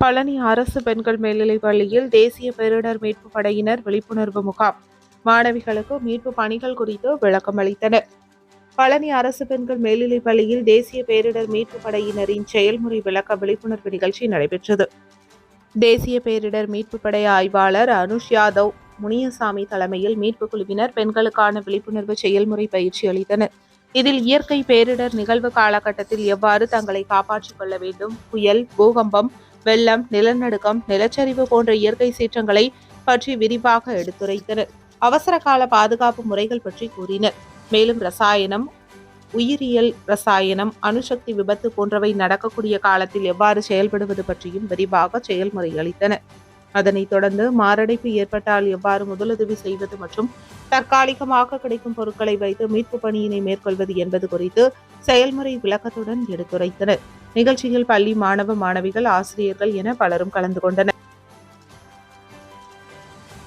பழனி அரசு பெண்கள் மேல்நிலைப் பள்ளியில் தேசிய பேரிடர் மீட்பு படையினர் விழிப்புணர்வு முகாம். மாணவிகளுக்கு மீட்பு பணிகள் குறித்து விளக்கம் அளித்தனர். பழனி அரசு பெண்கள் மேல்நிலைப் பள்ளியில் தேசிய பேரிடர் மீட்பு படையினரின் செயல்முறை விளக்க விழிப்புணர்வு நிகழ்ச்சி நடைபெற்றது. தேசிய பேரிடர் மீட்பு படை ஆய்வாளர் அனுஷ் யாதவ் முனியசாமி தலைமையில் மீட்பு குழுவினர் பெண்களுக்கான விழிப்புணர்வு செயல்முறை பயிற்சி அளித்தனர். இதில் இயற்கை பேரிடர் நிகழ்வு காலகட்டத்தில் எவ்வாறு தங்களை காப்பாற்றிக் கொள்ள வேண்டும்? புயல் பூகம்பம் வெள்ளம் நிலநடுக்கம் நிலச்சரிவு போன்ற இயற்கை சீற்றங்களை பற்றி விரிவாக எடுத்துரைத்தனர். அவசர கால பாதுகாப்பு முறைகள் பற்றி கூறினர். மேலும் ரசாயனம் உயிரியல் ரசாயனம் அணுசக்தி விபத்து போன்றவை நடக்கக்கூடிய காலத்தில் எவ்வாறு செயல்படுவது பற்றியும் விரிவாக செயல்முறை அளித்தனர். அதனைத் தொடர்ந்து மாரடைப்பு ஏற்பட்டால் எவ்வாறு முதலுதவி செய்வது மற்றும் தற்காலிகமாக கிடைக்கும் பொருட்களை வைத்து மீட்பு பணியினை மேற்கொள்வது என்பது குறித்து செயல்முறை விளக்கத்துடன் எடுத்துரைத்தனர். நிகழ்ச்சியில் பள்ளி மாணவ மாணவிகள் ஆசிரியர்கள் என பலரும் கலந்து கொண்டனர்.